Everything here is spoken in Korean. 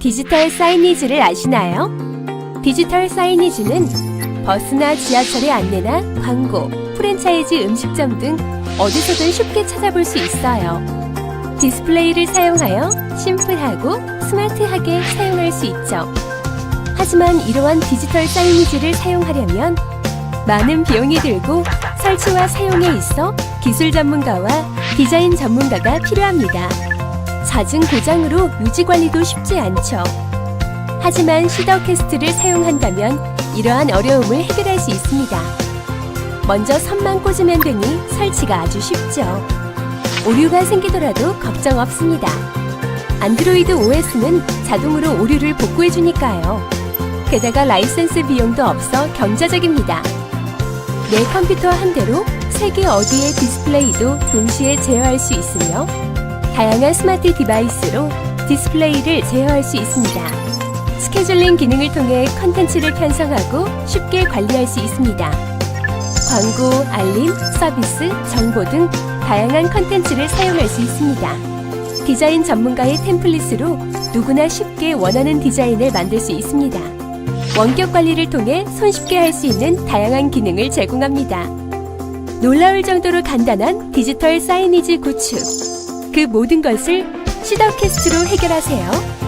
디지털 사이니지를 아시나요? 디지털 사이니지는 버스나 지하철의 안내나 광고, 프랜차이즈 음식점 등 어디서든 쉽게 찾아볼 수 있어요. 디스플레이를 사용하여 심플하고 스마트하게 사용할 수 있죠. 하지만 이러한 디지털 사이니지를 사용하려면 많은 비용이 들고 설치와 사용에 있어 기술 전문가와 디자인 전문가가 필요합니다. 잦은 고장으로 유지 관리도 쉽지 않죠. 하지만 시더 캐스트를 사용한다면 이러한 어려움을 해결할 수 있습니다. 먼저 선만 꽂으면 되니 설치가 아주 쉽죠. 오류가 생기더라도 걱정 없습니다. 안드로이드 OS는 자동으로 오류를 복구해 주니까요. 게다가 라이센스 비용도 없어 경제적입니다. 내 컴퓨터 한 대로 세계 어디의 디스플레이도 동시에 제어할 수 있으며 다양한 스마트 디바이스로 디스플레이를 제어할 수 있습니다. 스케줄링 기능을 통해 컨텐츠를 편성하고 쉽게 관리할 수 있습니다. 광고, 알림, 서비스, 정보 등 다양한 컨텐츠를 사용할 수 있습니다. 디자인 전문가의 템플릿으로 누구나 쉽게 원하는 디자인을 만들 수 있습니다. 원격 관리를 통해 손쉽게 할 수 있는 다양한 기능을 제공합니다. 놀라울 정도로 간단한 디지털 사이니지 구축. 그 모든 것을 시더캐스트로 해결하세요.